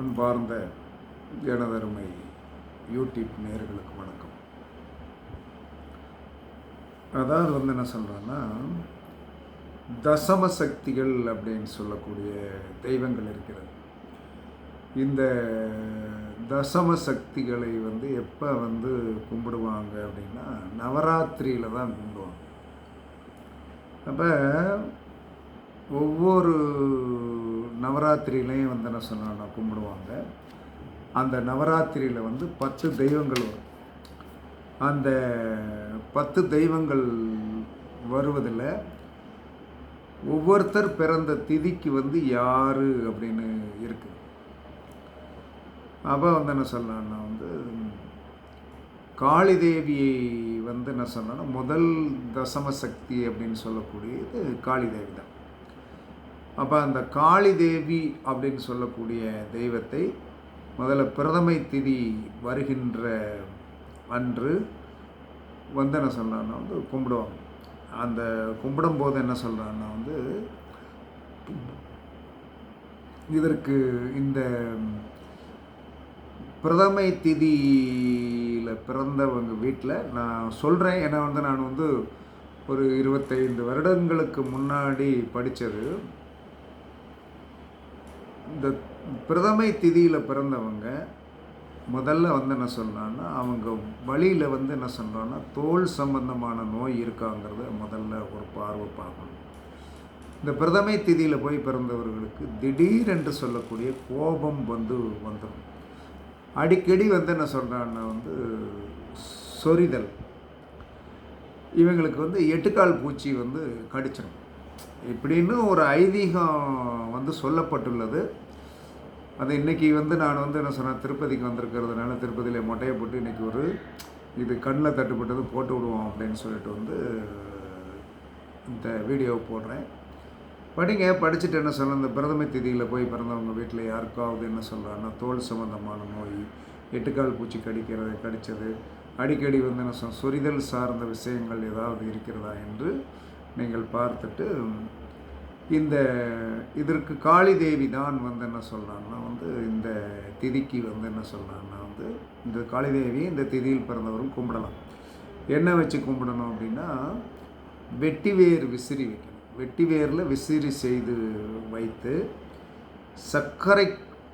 அன்பார்ந்த எனதருமை யூடியூப் நேர்களுக்கு வணக்கம். அதாவது வந்து என்ன சொல்கிறேன்னா தசம சக்திகள் அப்படின்னு சொல்லக்கூடிய தெய்வங்கள் இருக்கிறது. இந்த தசம சக்திகளை வந்து எப்போ வந்து கும்பிடுவாங்க அப்படின்னா நவராத்திரியில் தான் கும்பிடுவாங்க. அப்போ ஒவ்வொரு நவராத்திரியிலையும் வந்து என்ன சொன்னா கும்பிடுவாங்க. அந்த நவராத்திரியில் வந்து பத்து தெய்வங்கள் வரும். அந்த பத்து தெய்வங்கள் வருவதில் ஒவ்வொருத்தர் பிறந்த திதிக்கு வந்து யார் அப்படின்னு இருக்குது அப்போ வந்து என்ன சொல்லலாம்னா வந்து காளி தேவியை வந்து என்ன சொல்லலாம்னா முதல் தசம சக்தி அப்படின்னு சொல்லக்கூடியது காளி தேவி தான் அப்போ அந்த காளி தேவி அப்படின்னு சொல்லக்கூடிய தெய்வத்தை முதல்ல பிரதமை திதி வருகின்ற அன்று வந்து என்ன சொல்கிறான்னா வந்து கும்பிடுவாங்க. அந்த கும்பிடும்போது என்ன சொல்கிறான்னா வந்து இதற்கு இந்த பிரதமை திதியில் பிறந்தவங்க வீட்டில் நான் சொல்கிறேன் ஏன்னா வந்து நான் வந்து ஒரு இருபத்தைந்து வருடங்களுக்கு முன்னாடி படித்தது இந்த பிரதமை திதியில் பிறந்தவங்க முதல்ல வந்து என்ன சொல்கிறான்னா அவங்க வழியில் வந்து என்ன சொல்கிறான்னா தோல் சம்பந்தமான நோய் இருக்காங்கிறத முதல்ல ஒரு பார்வை பார்க்கணும். இந்த பிரதமை திதியில் போய் பிறந்தவர்களுக்கு திடீரென்று சொல்லக்கூடிய கோபம் வந்து வந்துடும் அடிக்கடி வந்து என்ன சொல்கிறான்னா வந்து சொரிதல். இவங்களுக்கு வந்து எட்டுக்கால் பூச்சி வந்து கடிச்சிடும் இப்படின்னு ஒரு ஐதீகம் வந்து சொல்லப்பட்டுள்ளது. அது இன்றைக்கி வந்து நான் வந்து என்ன சொன்னேன் திருப்பதிக்கு வந்திருக்கிறதுனால திருப்பதியில் மொட்டையை போட்டு இன்றைக்கி ஒரு இது கண்ணில் தட்டுப்பட்டது போட்டு விடுவோம் அப்படின்னு சொல்லிட்டு வந்து இந்த வீடியோவை போடுறேன். படிங்க படிச்சுட்டு என்ன சொல்ல இந்த பிரதம திதியில் போய் பிறந்தவங்க வீட்டில் யாருக்காவது என்ன சொல்கிறாங்கன்னா தோல் சம்பந்தமான நோய் எட்டுக்கால் பூச்சி கடிக்கிறது கடித்தது அடிக்கடி வந்து என்ன சொல் சொரிதல் சார்ந்த விஷயங்கள் ஏதாவது இருக்கிறதா என்று நீங்கள் பார்த்துட்டு இந்த இதற்கு காளி தேவி தான் வந்து என்ன சொல்கிறாங்கன்னா வந்து இந்த திதிக்கு வந்து என்ன சொல்கிறாங்கன்னா வந்து இந்த காளி தேவி இந்த திதியில் பிறந்தவரும் கும்பிடலாம். என்ன வச்சு கும்பிடணும் அப்படின்னா வெட்டிவேர் விசிறி வைக்கணும். வெட்டி வேரில் விசிறி செய்து வைத்து சர்க்கரை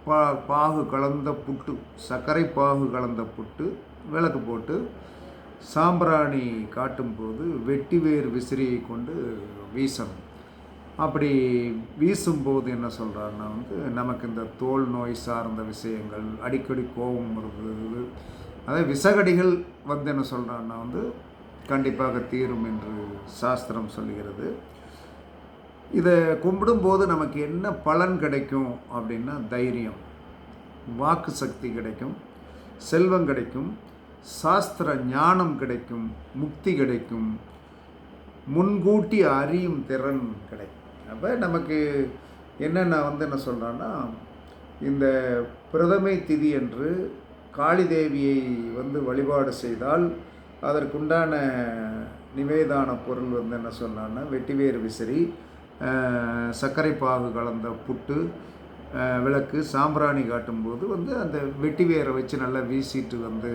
பா பாகு கலந்த புட்டு சர்க்கரை பாகு கலந்த புட்டு விளக்கு போட்டு சாம்பிராணி காட்டும்போது வெட்டிவேர் விசிறியை கொண்டு வீசணும். அப்படி வீசும்போது என்ன சொல்கிறாருன்னா வந்து நமக்கு இந்த தோல் நோய் சார்ந்த விஷயங்கள் அடிக்கடி கோபம் வருது அதாவது விசகடிகள் வந்து என்ன சொல்கிறான்னா வந்து கண்டிப்பாக தீரும் என்று சாஸ்திரம் சொல்லுகிறது இதை கும்பிடும்போது நமக்கு என்ன பலன் கிடைக்கும் அப்படின்னா தைரியம். வாக்கு சக்தி கிடைக்கும். செல்வம் கிடைக்கும். சாஸ்திர ஞானம் கிடைக்கும் முக்தி கிடைக்கும் முன்கூட்டி அறியும் திறன் கிடைக்கும். அப்போ நமக்கு என்னென்ன வந்து என்ன சொல்கிறான்னா இந்த பிரதமை திதி என்று காளி தேவியை வந்து வழிபாடு செய்தால் அதற்குண்டான நிவேதான பொருள் வந்து என்ன சொன்னான்னா வெட்டிவேறு விசிறி சர்க்கரை பாகு கலந்த புட்டு விளக்கு சாம்பிராணி காட்டும்போது வந்து அந்த வெட்டி வேரை வச்சு நல்லா வீசிட்டு வந்து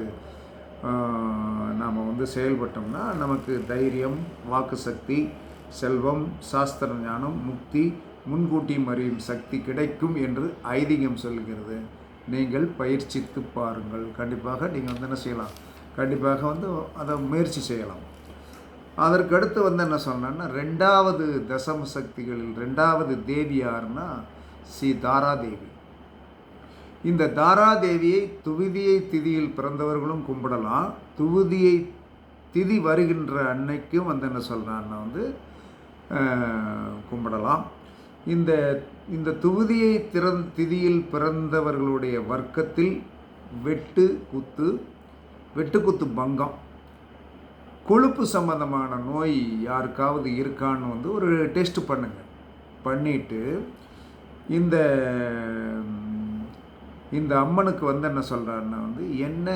நாம் வந்து செயல்பட்டோம்னா நமக்கு தைரியம் வாக்கு சக்தி செல்வம் சாஸ்திர ஞானம் முக்தி முன்கூட்டி அறியும் சக்தி கிடைக்கும் என்று ஐதீகம் சொல்கிறது. நீங்கள் பயிற்சித்து பாருங்கள். கண்டிப்பாக நீங்கள் வந்து என்ன செய்யலாம்? கண்டிப்பாக வந்து அதை முயற்சி செய்யலாம். அதற்கு அடுத்து வந்து என்ன சொன்னேன்னா ரெண்டாவது தசம சக்திகளில் ரெண்டாவது தேவி யாருன்னா ஸ்ரீ தாராதேவி. இந்த தாராதேவியை துவிதியை திதியில் பிறந்தவர்களும் கும்பிடலாம். துவிதியை திதி வருகின்ற அன்னைக்கும் வந்து என்ன சொல்கிறான்னா வந்து கும்பிடலாம். இந்த இந்த துவிதியை திறந் திதியில் பிறந்தவர்களுடைய வர்க்கத்தில் வெட்டு குத்து வெட்டுக்குத்து பங்கம். கொழுப்பு சம்மந்தமான நோய் யாருக்காவது இருக்கான்னு வந்து ஒரு டெஸ்ட் பண்ணுங்கள் பண்ணிவிட்டு இந்த இந்த அம்மனுக்கு வந்து என்ன சொல்கிறாருன்னா வந்து என்ன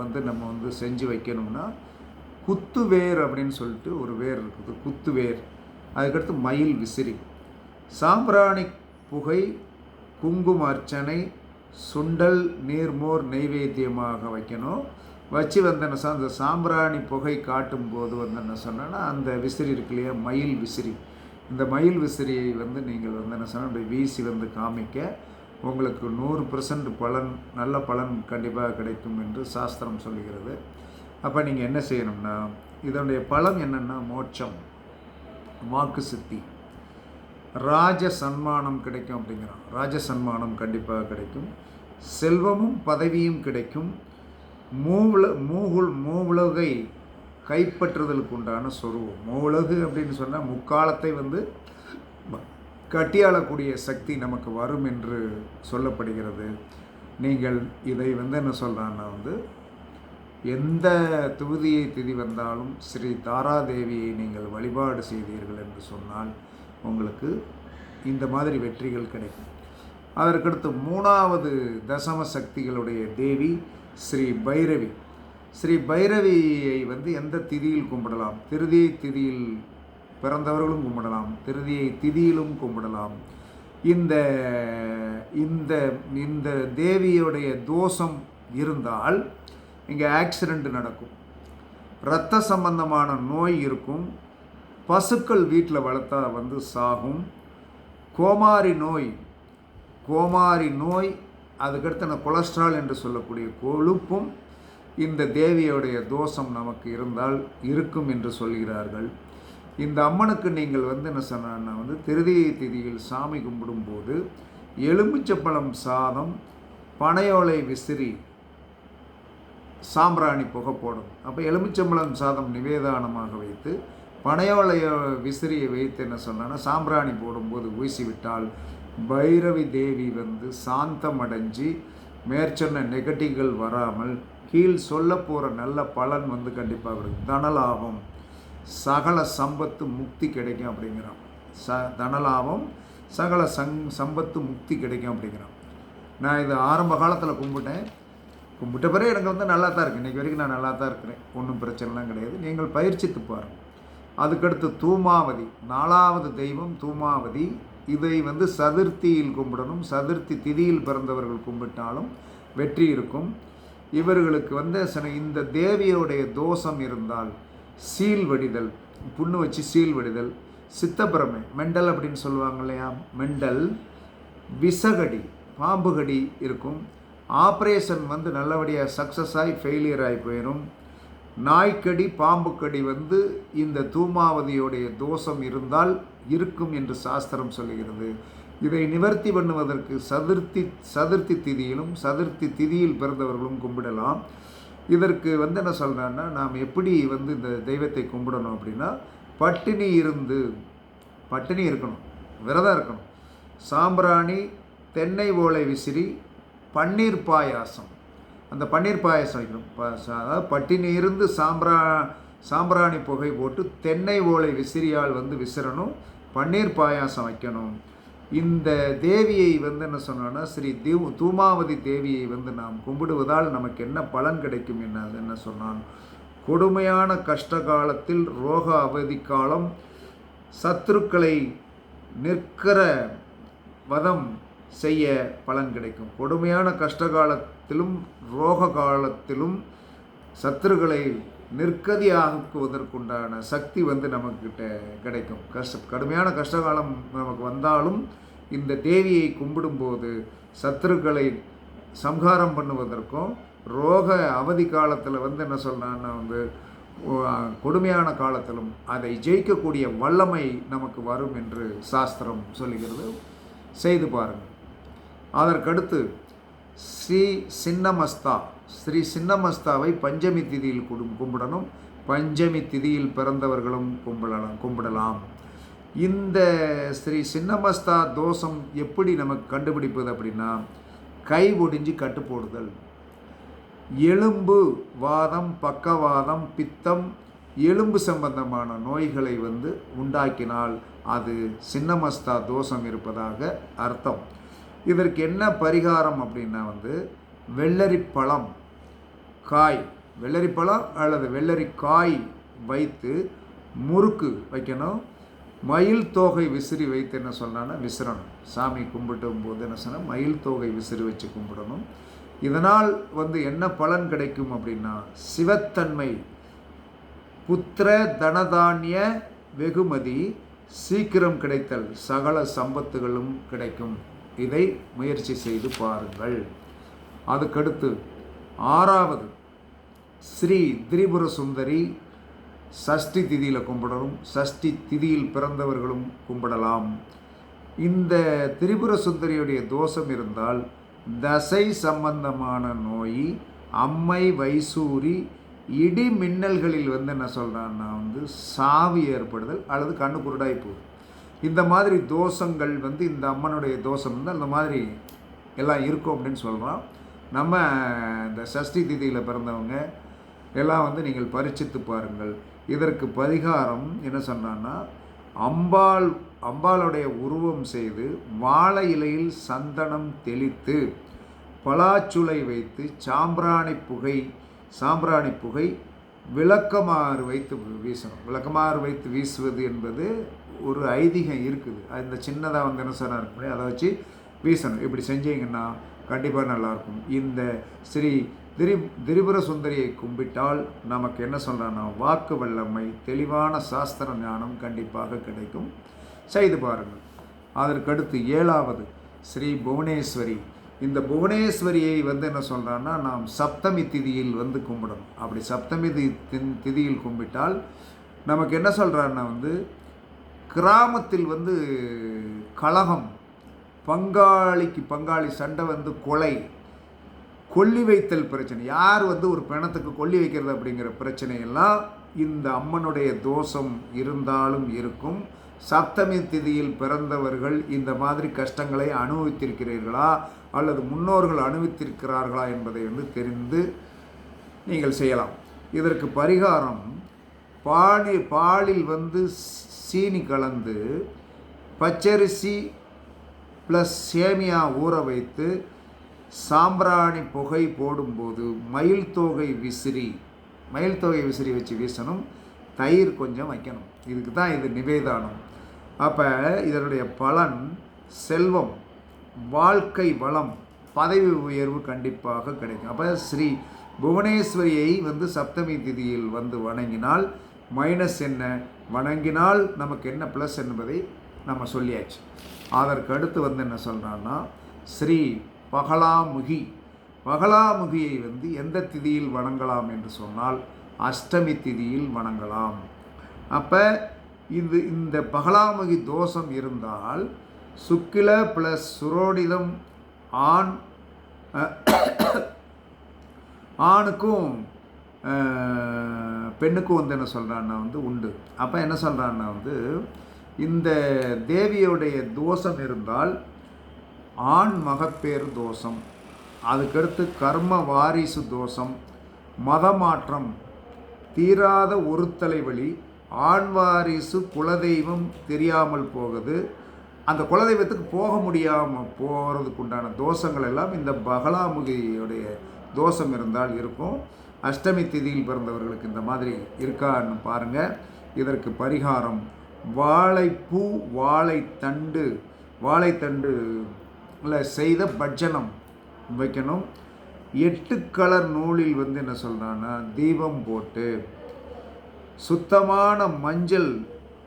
வந்து நம்ம வந்து செஞ்சு வைக்கணும்னா குத்து வேர் அப்படின்னு சொல்லிட்டு ஒரு வேர் இருக்குது குத்து வேர். அதுக்கடுத்து மயில் விசிறி. சாம்பிராணி புகை குங்கும அர்ச்சனை சுண்டல் நீர்மோர் நெய்வேத்தியமாக வைக்கணும். வச்சு வந்தேன்னு சொன்னால் அந்த சாம்பிராணி புகை காட்டும் போது வந்து என்ன சொன்னேன்னா அந்த விசிறி இருக்கு இல்லையா மயில் விசிறி. இந்த மயில் விசிறியை வந்து நீங்கள் வந்து என்ன சொன்னால் வீசி வந்து காமிக்க உங்களுக்கு நூறு பர்சன்ட் பலன் நல்ல பலன் கண்டிப்பாக கிடைக்கும் என்று சாஸ்திரம் சொல்லுகிறது. அப்போ நீங்கள் என்ன செய்யணும்னா இதனுடைய பலன் என்னென்னா மோட்சம் வாக்கு சித்தி. ராஜ சன்மானம் கிடைக்கும் அப்படிங்கிறான். ராஜ சன்மானம் கண்டிப்பாக கிடைக்கும். செல்வமும் பதவியும் கிடைக்கும். மூவுல மூகுல் மூவுலகை கைப்பற்றுதலுக்கு உண்டான சொருவம். மூவுலகு அப்படின்னு சொன்னால் முக்காலத்தை வந்து கட்டியாளக்கூடிய சக்தி நமக்கு வரும் என்று சொல்லப்படுகிறது. நீங்கள் இதை வந்து என்ன சொல்கிறான்னா வந்து எந்த தொகுதியை திதி வந்தாலும் ஸ்ரீ தாராதேவியை நீங்கள் வழிபாடு செய்தீர்கள் என்று சொன்னால் உங்களுக்கு இந்த மாதிரி வெற்றிகள் கிடைக்கும். அதற்கடுத்து மூணாவது தசம சக்திகளுடைய தேவி ஸ்ரீ பைரவி. ஸ்ரீ பைரவியை வந்து எந்த திதியில் கும்பிடலாம்? திருதியை திதியில் பிறந்தவர்களும் கும்பிடலாம் திருதியை திதியிலும் கும்பிடலாம். இந்த இந்த இந்த தேவியுடைய தோஷம் இருந்தால் இங்கே ஆக்சிடெண்ட் நடக்கும். இரத்த சம்பந்தமான நோய் இருக்கும். பசுக்கள் வீட்டில் வளர்த்தா வந்து சாகும். கோமாரி நோய் கோமாரி நோய் அதுக்கடுத்து நான் கொலஸ்ட்ரால் என்று சொல்லக்கூடிய கொழுப்பும் இந்த தேவியுடைய தோஷம் நமக்கு இருந்தால் இருக்கும் என்று சொல்கிறார்கள். இந்த அம்மனுக்கு நீங்கள் வந்து என்ன சொன்னா வந்து திருதியை திதியில் சாமி கும்பிடும்போது எலுமிச்சப்பழம் சாதம் பனையோலை விசிறி சாம்பிராணி புகை போடும். அப்போ எலுமிச்சம்பழம் சாதம் நிவேதானமாக வைத்து பனையோலைய விசிறியை வைத்து என்ன சொன்னா சாம்பிராணி போடும்போது ஊசி விட்டால் பைரவி தேவி வந்து சாந்தம் அடைஞ்சி மேற்சொன்ன நெகட்டிவ்கள் வராமல் கீழ் சொல்ல போகிற நல்ல பலன் வந்து கண்டிப்பாக கிடைக்கும் தனலாபம். சகல சம்பத்து முக்தி கிடைக்கும் அப்படிங்கிறான். ச தனலாபம் சகல சங் சம்பத்து முக்தி கிடைக்கும் அப்படிங்கிறான். நான் இது ஆரம்ப காலத்தில் கும்பிட்டேன். கும்பிட்ட பிறகு எனக்கு வந்து நல்லா தான் இருக்குது இன்றைக்கி வரைக்கும் நான் நல்லா தான் இருக்கிறேன். ஒன்றும் பிரச்சனைலாம் கிடையாது. நீங்கள் பயிற்சித்து பாருங்கள் அதுக்கடுத்து தூமாவதி நாலாவது தெய்வம் தூமாவதி. இதை வந்து சதுர்த்தியில் கும்பிடணும். சதுர்த்தி திதியில் பிறந்தவர்கள் கும்பிட்டாலும் வெற்றி இருக்கும். இவர்களுக்கு வந்து சில இந்த தேவியோடைய தோஷம் இருந்தால் சீல் வடிதல் புண்ணு வச்சு சீல் வடிதல் சித்தப்பிரமை மெண்டல் அப்படின்னு சொல்லுவாங்க இல்லையா? மெண்டல் விசகடி பாம்புகடி இருக்கும். ஆப்ரேஷன் வந்து நல்லபடியாக சக்ஸஸ் ஆகி ஃபெயிலியர் ஆகி போயிடும் நாய்க்கடி பாம்புக்கடி வந்து இந்த தூமாவதியோடைய தோஷம் இருந்தால் இருக்கும் என்று சாஸ்திரம் சொல்லுகிறது. இதை நிவர்த்தி பண்ணுவதற்கு சதுர்த்தி சதுர்த்தி திதியிலும் சதுர்த்தி திதியில் பிறந்தவர்களும் கும்பிடலாம். இதற்கு வந்து என்ன சொல்கிறேன்னா நாம் எப்படி வந்து இந்த தெய்வத்தை கும்பிடணும் அப்படின்னா பட்டினி இருந்து பட்டினி இருக்கணும் விரதம் இருக்கணும். சாம்பிராணி தென்னை ஓலை விசிறி பன்னீர் பாயாசம். அந்த பன்னீர் பாயாசம் வைக்கணும். அதாவது பட்டினி இருந்து சாம்பிரா சாம்பிராணி புகை போட்டு தென்னை ஓலை விசிறியால் வந்து விசிறணும் பன்னீர் பாயாசம் வைக்கணும். இந்த தேவியை வந்து என்ன சொன்னோன்னா ஸ்ரீ தூ தூமாவதி தேவியை வந்து நாம் கும்பிடுவதால் நமக்கு என்ன பலன் கிடைக்கும் என்ன என்ன சொன்னான்? கொடுமையான கஷ்ட காலத்தில் ரோக அவதி காலம் சத்துருக்களை நிற்கிற வதம் செய்ய பலன் கிடைக்கும். கொடுமையான கஷ்ட காலத்திலும் ரோக காலத்திலும் சத்துருக்களை நிற்கதியாக்குவதற்குண்டான சக்தி வந்து நமக்கிட்ட கிடைக்கும். கஷ்ட கடுமையான கஷ்டகாலம் நமக்கு வந்தாலும் இந்த தேவியை கும்பிடும்போது சத்துருக்களை சம்ஹாரம் பண்ணுவதற்கும் ரோக அவதி காலத்தில் வந்து என்ன சொல்கிறான்னா வந்து கொடுமையான காலத்திலும் அதை ஜெயிக்கக்கூடிய வல்லமை நமக்கு வரும் என்று சாஸ்திரம் சொல்லுகிறது. செய்து பாருங்கள். அதற்கடுத்து ஸ்ரீ சின்னமஸ்தா. ஸ்ரீ சின்னமஸ்தாவை பஞ்சமி திதியில் கும்பிடணும். பஞ்சமி திதியில் பிறந்தவர்களும் கும்பிடலாம் கும்பிடலாம். இந்த ஸ்ரீ சின்னமஸ்தா தோஷம் எப்படி நமக்கு கண்டுபிடிப்பது அப்படின்னா கை ஒடிஞ்சு கட்டு போடுதல். எலும்பு வாதம் பக்கவாதம் பித்தம் எலும்பு சம்பந்தமான நோய்களை வந்து உண்டாக்கினால் அது சின்னமஸ்தா தோஷம் இருப்பதாக அர்த்தம். இதற்கு என்ன பரிகாரம் அப்படின்னா வந்து வெள்ளரி பழம் காய் வெள்ளரி பழம் அல்லது வெள்ளரி காய் வைத்து முறுக்கு வைக்கணும். மயில் தோகை விசிறி வைத்து என்ன சொன்னான்னா விசிறணும். சாமி கும்பிட்டும் போது என்ன சொன்னால் மயில் தோகை விசிறி வச்சு கும்பிடணும். இதனால் வந்து என்ன பலன் கிடைக்கும் அப்படின்னா சிவத்தன்மை. புத்திர தனதானிய வெகுமதி சீக்கிரம் கிடைத்தல் சகல சம்பத்துகளும் கிடைக்கும். இதை முயற்சி செய்து பாருங்கள். அதுக்கடுத்து ஆறாவது ஸ்ரீ திரிபுர சுந்தரி சஷ்டி திதியில் கும்பிடணும். சஷ்டி திதியில் பிறந்தவர்களும் கும்பிடலாம். இந்த திரிபுர சுந்தரியுடைய தோஷம் இருந்தால் தசை சம்பந்தமான நோய் அம்மை வைசூரி இடி மின்னல்களில் வந்து என்ன சொல்கிறான்னா வந்து சாவி ஏற்படுதல் அல்லது கண்ணு குருடாய் போகுது. இந்த மாதிரி தோஷங்கள் வந்து இந்த அம்மனுடைய தோஷம் வந்து அந்த மாதிரி எல்லாம் இருக்கும் அப்படின்னு சொல்கிறோம் நம்ம இந்த சஷ்டி திதியில் பிறந்தவங்க எல்லாம் வந்து நீங்கள் பரிச்சித்து பாருங்கள். இதற்கு பரிகாரம் என்ன சொன்னான்னா அம்பாள் அம்பாளுடைய உருவம் செய்து வாழை இலையில் சந்தனம் தெளித்து பலாச்சுளை வைத்து சாம்பிராணி புகை சாம்பிராணி புகை விளக்கமாறு வைத்து வீசணும். விளக்கமாறு வைத்து வீசுவது என்பது ஒரு ஐதீகம் இருக்குது. அந்த சின்னதாக வந்து என்ன சொன்னார் இருக்கு அதை வச்சு வீசணும். இப்படி செஞ்சீங்கன்னா கண்டிப்பாக நல்லாயிருக்கும் இந்த ஸ்ரீ திரி திரிபுர சுந்தரியை கும்பிட்டால் நமக்கு என்ன சொல்கிறான்னா வாக்கு வல்லமை தெளிவான சாஸ்திர ஞானம் கண்டிப்பாக கிடைக்கும். செய்து பாருங்கள். அதற்கடுத்து ஏழாவது ஸ்ரீ புவனேஸ்வரி. இந்த புவனேஸ்வரியை வந்து என்ன சொல்கிறான்னா நாம் சப்தமி திதியில் வந்து கும்பிடணும். அப்படி சப்தமி தி தி- திதியில் கும்பிட்டால் நமக்கு என்ன சொல்கிறான்னா வந்து கிராமத்தில் வந்து கலகம் பங்காளிக்கு பங்காளி சண்டை வந்து கொலை கொல்லி வைத்தல் பிரச்சனை. யார் வந்து ஒரு பிணத்துக்கு கொல்லி வைக்கிறது அப்படிங்கிற பிரச்சனையெல்லாம் இந்த அம்மனுடைய தோஷம் இருந்தாலும் இருக்கும். சப்தமி திதியில் பிறந்தவர்கள் இந்த மாதிரி கஷ்டங்களை அனுபவித்திருக்கிறீர்களா? அல்லது முன்னோர்கள் அனுபவித்திருக்கிறார்களா என்பதை வந்து தெரிந்து நீங்கள் செய்யலாம். இதற்கு பரிகாரம் பாடி பாலில் வந்து சீனி கலந்து பச்சரிசி ப்ளஸ் சேமியா ஊற வைத்து சாம்பிராணி புகை போடும்போது மயில் தோகை விசிறி மயில் தொகை விசிறி வச்சு வீசணும். தயிர் கொஞ்சம் வைக்கணும். இதுக்கு தான் இது நிவேதானம். அப்போ இதனுடைய பலன் செல்வம் வாழ்க்கை வளம் பதவி உயர்வு கண்டிப்பாக கிடைக்கும். அப்போ ஸ்ரீ புவனேஸ்வரியை வந்து சப்தமி திதியில் வந்து வணங்கினால் மைனஸ் என்ன? வணங்கினால் நமக்கு என்ன ப்ளஸ் என்பதை நம்ம சொல்லியாச்சு. அதற்கு அடுத்து வந்து என்ன சொல்கிறான்னா ஸ்ரீ பகலாமுகி பகலாமுகியை வந்து எந்த திதியில் வணங்கலாம் என்று சொன்னால் அஷ்டமி திதியில் வணங்கலாம். அப்போ இது இந்த பகலாமுகி தோஷம் இருந்தால் சுக்கில ப்ளஸ் சுரோடிதம் ஆண் ஆணுக்கும் பெண்ணுக்கும் வந்து என்ன சொல்கிறான்னா வந்து உண்டு. அப்போ என்ன சொல்கிறான்னா வந்து இந்த தேவியுடைய தோஷம் இருந்தால் ஆண் மகப்பேறு தோஷம் அதுக்கடுத்து கர்ம வாரிசு தோஷம் மதமாற்றம் தீராத ஒரு தலைவலி ஆண் வாரிசு குலதெய்வம் தெரியாமல் போகுது. அந்த குலதெய்வத்துக்கு போக முடியாமல் போகிறதுக்கு உண்டான தோஷங்கள் எல்லாம் இந்த பகலாமுகியுடைய தோஷம் இருந்தால் இருக்கும். அஷ்டமி திதியில் பிறந்தவர்களுக்கு இந்த மாதிரி இருக்கான்னு பாருங்கள் இதற்கு பரிகாரம் வாழைப்பூ வாழைத்தண்டு வாழைத்தண்டு செய்த பஜனம் வைக்கணும். எட்டு கலர் நூலில் வந்து என்ன சொல்கிறான்னா தீபம் போட்டு சுத்தமான மஞ்சள்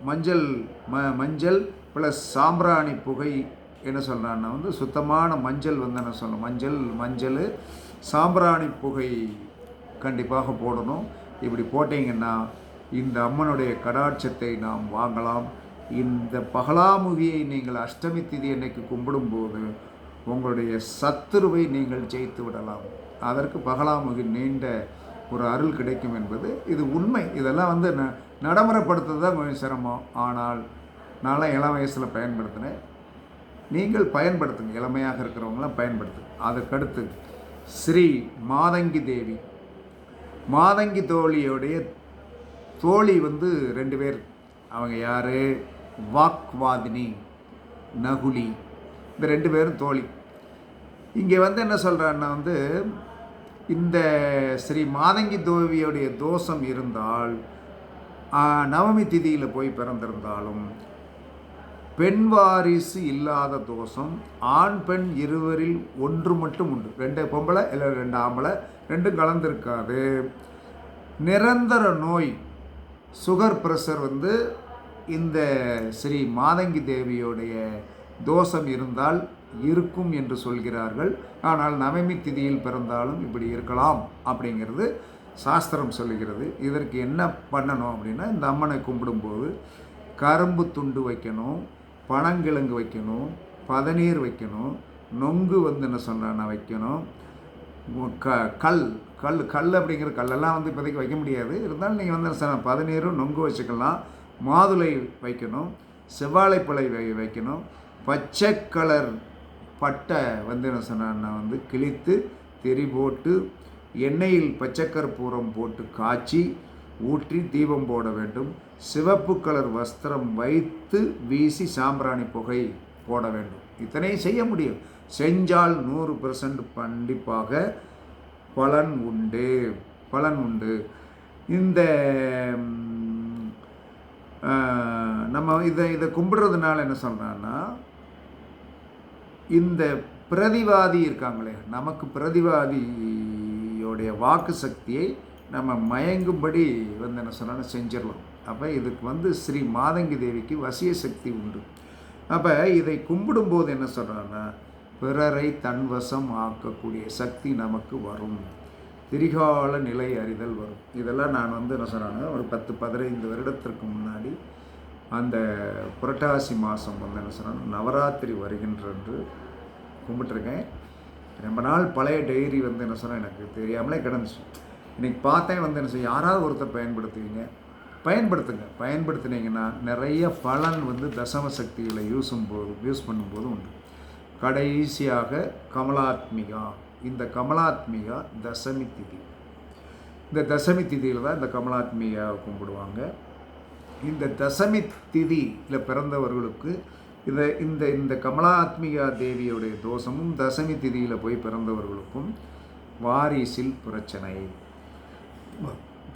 மஞ்சள் ம மஞ்சள் ப்ளஸ் சாம்பிராணி புகை என்ன சொல்கிறான்னா வந்து சுத்தமான மஞ்சள் வந்து என்ன சொல்லணும் மஞ்சள் மஞ்சள் சாம்பிராணி புகை கண்டிப்பாக போடணும். இப்படி போட்டிங்கன்னா இந்த அம்மனுடைய கடாட்சத்தை நாம் வாங்கலாம். இந்த பகலாமுகியை நீங்கள் அஷ்டமி திதி அன்னைக்கு கும்பிடும்போது உங்களுடைய சத்துருவை நீங்கள் ஜெயித்து விடலாம். அதற்கு பகலாமுகி நீண்ட ஒரு அருள் கிடைக்கும் என்பது இது உண்மை. இதெல்லாம் வந்து ந நடைமுறைப்படுத்துறது தான் கொஞ்சம் சிரமம். ஆனால் நான்லாம் இளம் வயசில் பயன்படுத்தினேன். நீங்கள் பயன்படுத்துங்க. இளமையாக இருக்கிறவங்களாம் பயன்படுத்துங்க அதற்கடுத்து ஸ்ரீ மாதங்கி தேவி. மாதங்கி தோழியோடைய தோழி வந்து ரெண்டு பேர். அவங்க யார்? வாக்வாதினி நகுலி. இந்த ரெண்டு பேரும் தோழி. இங்கே வந்து என்ன சொல்கிறான்னா வந்து இந்த ஸ்ரீ மாதங்கி தோவியுடைய தோஷம் இருந்தால் நவமி திதியில் போய் பிறந்திருந்தாலும் பெண் வாரிசு இல்லாத தோஷம் ஆண் பெண் இருவரில் ஒன்று மட்டும் உண்டு. ரெண்டு பொம்பளை இல்லை ரெண்டு ஆம்பளை ரெண்டும் கலந்துருக்காது. நிரந்தர நோய் சுகர் ப்ரெஷர் வந்து இந்த ஸ்ரீ மாதங்கி தேவியோடைய தோஷம் இருந்தால் இருக்கும் என்று சொல்கிறார்கள். ஆனால் நவமி திதியில் பிறந்தாலும் இப்படி இருக்கலாம் அப்படிங்கிறது சாஸ்திரம் சொல்லுகிறது. இதற்கு என்ன பண்ணணும் அப்படின்னா இந்த அம்மனை கும்பிடும்போது கரும்பு துண்டு வைக்கணும் பனங்கிழங்கு வைக்கணும் பதநீர் வைக்கணும் நொங்கு வந்து என்ன சொன்னா வைக்கணும். க கல் கல் கல் அப்படிங்கிற கல்லெல்லாம் வந்து இப்போதைக்கு வைக்க முடியாது. இருந்தாலும் நீங்கள் வந்து சொன்ன பதநீரும் நொங்கு வச்சுக்கலாம். மாதுளை வைக்கணும் செவ்வாழைப்பழை வை வைக்கணும். பச்சை கலர் பட்டை வந்து என்ன சொன்னா வந்து கிழித்து தெரி போட்டு எண்ணெயில் பச்சைக்கற்பூரம் போட்டு காய்ச்சி ஊற்றி தீபம் போட வேண்டும். சிவப்பு கலர் வஸ்திரம் வைத்து வீசி சாம்பிராணி புகை போட வேண்டும். இத்தனையும் செய்ய முடியும். செஞ்சால் நூறு பெர்சன்ட் கண்டிப்பாக பலன் உண்டு. பலன் உண்டு. இந்த நம்ம இதை இதை கும்பிடுறதுனால என்ன சொல்கிறான்னா இந்த பிரதிவாதி இருக்காங்களே நமக்கு பிரதிவாதியோடைய வாக்கு சக்தியை நம்ம மயங்கும்படி வந்து என்ன சொன்னாலும் செஞ்சிடலாம். அப்போ இதுக்கு வந்து ஸ்ரீ மாதங்கி தேவிக்கு வசிய சக்தி உண்டு. அப்போ இதை கும்பிடும்போது என்ன சொல்கிறான்னா பிறரை தன்வசம் ஆக்கக்கூடிய சக்தி நமக்கு வரும். திரிகால நிலை அறிதல் வரும். இதெல்லாம் நான் வந்து என்ன சொன்னாங்க ஒரு பத்து பதினைந்து வருடத்திற்கு முன்னாடி அந்த புரட்டாசி மாதம் வந்து என்ன சொன்னாங்க நவராத்திரி வருகின்றன்று கும்பிட்டுருக்கேன். ரொம்ப நாள் பழைய டைரி வந்து என்ன சொன்னால் எனக்கு தெரியாமலே கிடந்துச்சு. இன்றைக்கி பார்த்தேன் வந்து என்ன செய்ய யாராவது ஒருத்தர் பயன்படுத்துவீங்க. பயன்படுத்துங்க. பயன்படுத்தினீங்கன்னா நிறைய பலன் வந்து தசம சக்திகளை யூஸும் போது யூஸ் பண்ணும்போது உண்டு. கடைசியாக கமலாத்மிகா. இந்த கமலாத்மிகா தசமி திதி. இந்த தசமி திதியில் தான் இந்த கமலாத்மிகாவை கும்பிடுவாங்க. இந்த தசமி திதியில் பிறந்தவர்களுக்கு இதை இந்த இந்த கமலாத்மிகா தேவியுடைய தோஷமும் தசமி திதியில் போய் பிறந்தவர்களுக்கும் வாரிசில் பிரச்சனை.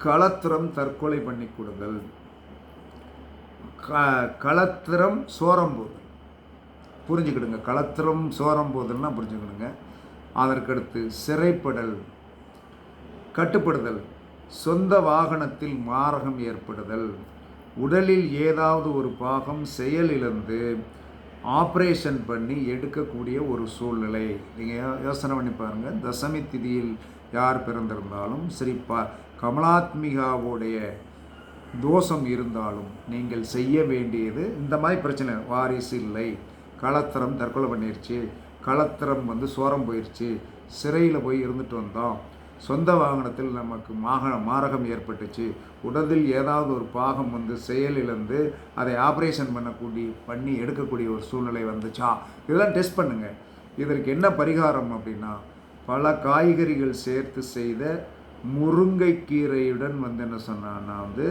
களத்திரம் தற்கொலை பண்ணி கொடுங்கள். க களத்திரம் சோரம்போது புரிஞ்சுக்கிடுங்க. களத்திரம் சோரம் சோரம்போதுன்னா புரிஞ்சுக்கிடுங்க. அதற்கடுத்து சிறைப்படல் கட்டுப்படுதல் சொந்த வாகனத்தில் மாரகம் ஏற்படுதல் உடலில் ஏதாவது ஒரு பாகம் செயலிழந்து ஆப்ரேஷன் பண்ணி எடுக்கக்கூடிய ஒரு சூழ்நிலை. நீங்கள் யோசனை பண்ணி பாருங்கள் தசமி திதியில் யார் பிறந்திருந்தாலும் சரி ப கமலாத்மிகாவுடைய தோஷம் இருந்தாலும் நீங்கள் செய்ய வேண்டியது இந்த மாதிரி பிரச்சனை. வாரிசு இல்லை. கலத்தரம் தற்கொலை பண்ணிருச்சு. களத்திரம் வந்து சோரம் போயிடுச்சு சிறையில் போய் இருந்துட்டு வந்தோம். சொந்த வாகனத்தில் நமக்கு மாக மாரகம் ஏற்பட்டுச்சு. உடலில் ஏதாவது ஒரு பாகம் வந்து செயலிழந்து அதை ஆப்ரேஷன் பண்ணக்கூடிய பண்ணி எடுக்கக்கூடிய ஒரு சூழ்நிலை வந்துச்சா? இதெல்லாம் டெஸ்ட் பண்ணுங்கள் இதற்கு என்ன பரிகாரம் அப்படின்னா பல காய்கறிகள் சேர்த்து செய்த முருங்கைக்கீரையுடன் வந்து என்ன சொன்னான்னா வந்து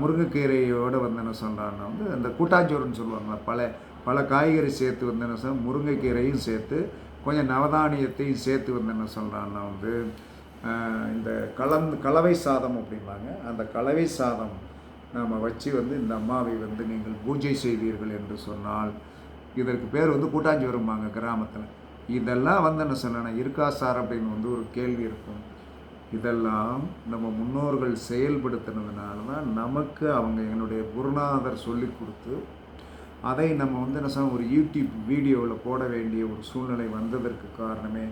முருங்கைக்கீரையோடு வந்து என்ன சொல்கிறான்னா வந்து அந்த கூட்டாஞ்சோறுன்னு சொல்லுவாங்களா பல பல காய்கறி சேர்த்து வந்து என்ன சொல் முருங்கைக்கீரையும் சேர்த்து கொஞ்சம் நவதானியத்தையும் சேர்த்து வந்து என்ன சொல்கிறான்னா வந்து. இந்த கலந்து கலவை சாதம் அப்படிம்பாங்க. அந்த கலவை சாதம் நாம் வச்சு வந்து இந்த அம்மாவை வந்து நீங்கள் பூஜை செய்வீர்கள் என்று சொன்னால் இதற்கு பேர் வந்து கூட்டாஞ்சோறும்பாங்க கிராமத்தில். இதெல்லாம் வந்து என்ன சொன்னா இருக்கா சார் அப்படின்னு வந்து ஒரு கேள்வி இருக்கும். இதெல்லாம் நம்ம முன்னோர்கள் செயல்படுத்தினதுனால தான் நமக்கு அவங்க என்னுடைய குருநாதர் சொல்லி கொடுத்து அதை நம்ம வந்து என்ன சொன்ன ஒரு யூடியூப் வீடியோவில் போட வேண்டிய ஒரு சூழ்நிலை வந்ததற்கு காரணமே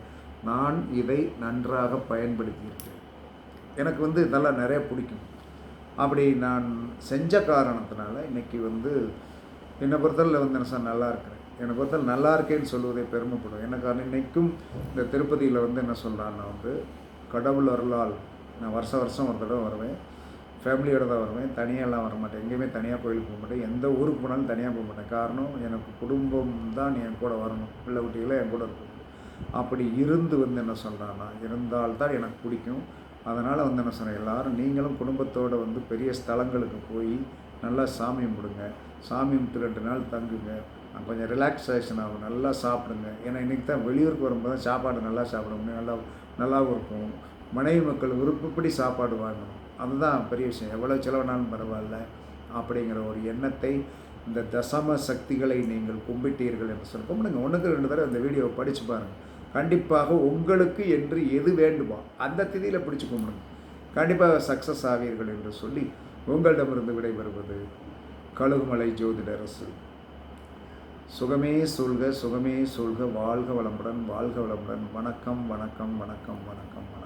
நான் இதை நன்றாக பயன்படுத்தியிருக்கேன் எனக்கு வந்து இதெல்லாம் நிறைய பிடிக்கும். அப்படி நான் செஞ்ச காரணத்தினால இன்னைக்கு வந்து என்னை பொறுத்தவரையில் வந்து என்ன சார் நல்லா இருக்கிறேன். என்னை பொறுத்தவரை நல்லா இருக்கேன்னு சொல்லுவதை பெருமைப்படும். எனக்கு இன்றைக்கும் இந்த திருப்பதியில் வந்து என்ன சொல்கிறான்னா வந்து கடவுள் அருளால் நான் வருஷம் வருஷம் ஒரு தடவை வருவேன். ஃபேமிலியோடு தான் வருவேன். தனியாகலாம் வர மாட்டேன் எங்கேயுமே தனியாக கோயிலுக்கு போக மாட்டேன். எந்த ஊருக்கு போனாலும் தனியாக போக மாட்டேன். காரணம் எனக்கு குடும்பம் தான் என் கூட வரணும். பிள்ளை குட்டிகளை என் கூட இருக்கும். அப்படி இருந்து வந்து என்ன சொல்கிறான்னா இருந்தால்தான் எனக்கு பிடிக்கும். அதனால் வந்து என்ன சொல்கிறேன் எல்லாரும் நீங்களும் குடும்பத்தோடு வந்து பெரிய ஸ்தலங்களுக்கு போய் நல்லா சாமி கும்பிடுங்க. சாமி கும்பிட்டு ரெண்டு நாள் தங்குங்க. கொஞ்சம் ரிலாக்ஸேஷன் ஆகும் நல்லா சாப்பிடுங்க. ஏன்னா இன்றைக்கி தான் வெளியூருக்கு வரும்போது தான் சாப்பாடு நல்லா சாப்பிட முடியும் நல்லா நல்லாவும் இருக்கும். மனைவி மக்கள் விருப்பப்படி சாப்பாடு வாங்கணும். அதுதான் பெரிய விஷயம். எவ்வளோ செலவினாலும் பரவாயில்ல. அப்படிங்கிற ஒரு எண்ணத்தை இந்த தசம சக்திகளை நீங்கள் கும்பிட்டீர்கள் என்று சொல்லி கும்பிடுங்க ஒன்றுக்கு ரெண்டு தடவை அந்த வீடியோவை படித்து பாருங்கள் கண்டிப்பாக உங்களுக்கு என்று எது வேண்டுமோ அந்த திதியில் பிடிச்சி கும்பிடுங்க. கண்டிப்பாக சக்ஸஸ் ஆவீர்கள் என்று சொல்லி உங்களிடமிருந்து விடைபெறுவது கழுகுமலை ஜோதிடரசு. சுகமே சொல்க சுகமே சொல்க வாழ்க வளமுடன் வாழ்க வளமுடன். வணக்கம் வணக்கம் வணக்கம் வணக்கம் வணக்கம்.